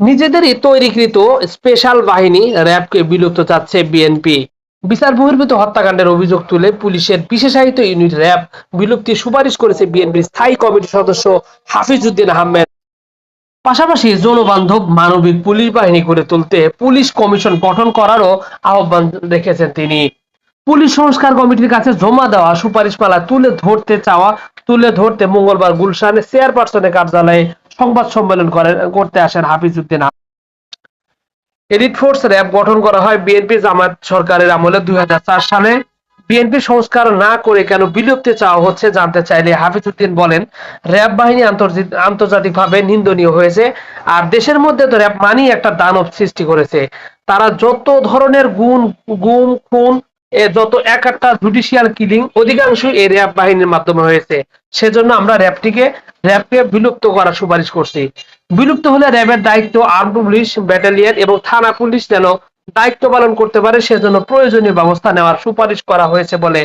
নিজেদেরই তৈরিকৃত স্পেশাল বাহিনী র্যাবকে বিলুপ্ত চাচ্ছে বিএনপি বিচার বহির্ভূত হত্যাকাণ্ডের অভিযোগ তুলে পুলিশের বিশেষায়িত ইউনিট র্যাব বিলুপ্তির সুপারিশ করেছে বিএনপির স্থায়ী কমিটির সদস্য হাফিজউদ্দিন আহমেদ। পাশাপাশি জনবান্ধব মানবিক পুলিশ বাহিনী গড়ে তুলতে পুলিশ কমিশন গঠন করারও আহ্বান রেখেছেন তিনি। পুলিশ সংস্কার কমিটির কাছে জমা দেওয়া সুপারিশ সুপারিশমালা তুলে ধরতে চাওয়া তুলে ধরতে মঙ্গলবার গুলশানে চেয়ারপারসনের কার্যালয়ে সংবাদ সম্মেলন করেন, করতে আসেন Hafizuddin Ahmed. Elite force RAB গঠন করা হয় বিএনপি জামাত সরকারের আমলে দুই সালে বিএনপি সংস্কার না করে কেন বিলুপ্তি চাওয়া হচ্ছে জানতে চাইলে হাফিজউদ্দিন বলেন র্যাব বাহিনী আন্তর্জাতিক আন্তর্জাতিকভাবে নিন্দনীয় হয়েছে, আর দেশের মধ্যে তো র্যাব মানি একটা দানব সৃষ্টি করেছে তারা যত ধরনের গুণ গুম, খুন যত এক একটা জুডিশিয়াল কিলিং অধিকাংশ এই র্যাব বাহিনীর মাধ্যমে হয়েছে। সেজন্য আমরা র্যাবটিকে, র্যাবকে বিলুপ্ত করার সুপারিশ করছি। বিলুপ্ত হলে র্যাবের দায়িত্ব আর্ম পুলিশ ব্যাটালিয়ন এবং থানা পুলিশ যেন দায়িত্ব পালন করতে পারে, সেজন্য প্রয়োজনীয় ব্যবস্থা নেওয়ার সুপারিশ করা হয়েছে বলে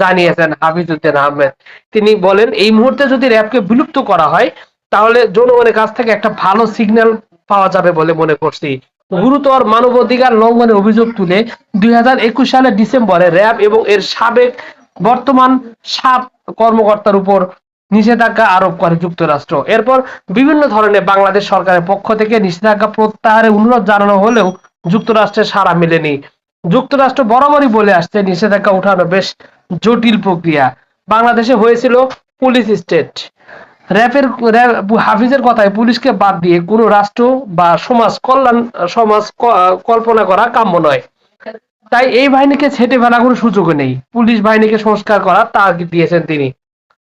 জানিয়েছেন হাফিজউদ্দিন আহমেদ। তিনি বলেন, এই মুহূর্তে যদি র্যাবকে বিলুপ্ত করা হয়, তাহলে জনগণের কাছ থেকে একটা ভালো সিগন্যাল পাওয়া যাবে বলে মনে করছি। গুরুতর মানবাধিকার লঙ্ঘনের অভিযোগ তুলে দুই সালের ডিসেম্বরে র্যাব এবং এর সাবেক বর্তমান সাত কর্মকর্তার উপর নিষেধাজ্ঞা আরোপ করে যুক্তরাষ্ট্র। এরপর বিভিন্ন ধরনের বাংলাদেশ সরকারের পক্ষ থেকে নিষেধাজ্ঞা প্রত্যাহারের অনুরোধ জানানো হলেও যুক্তরাষ্ট্রের সাড়া মেলেনি। যুক্তরাষ্ট্র বরাবরই বলে আসছে, নিষেধাজ্ঞা উঠানো বেশ জটিল প্রক্রিয়া। বাংলাদেশে হয়েছিল পুলিশ স্টেট। র্যাপের হাফিজের কথায় পুলিশকে বাদ দিয়ে কোনো রাষ্ট্র বা সমাজ কল্যাণ, সমাজ কল্পনা করা কাম্য নয়। তাই এই বাহিনীকে ছেটে ফেলা কোনো সুযোগ নেই। পুলিশ বাহিনীকে সংস্কার করা তাগিদ দিয়েছেন তিনি।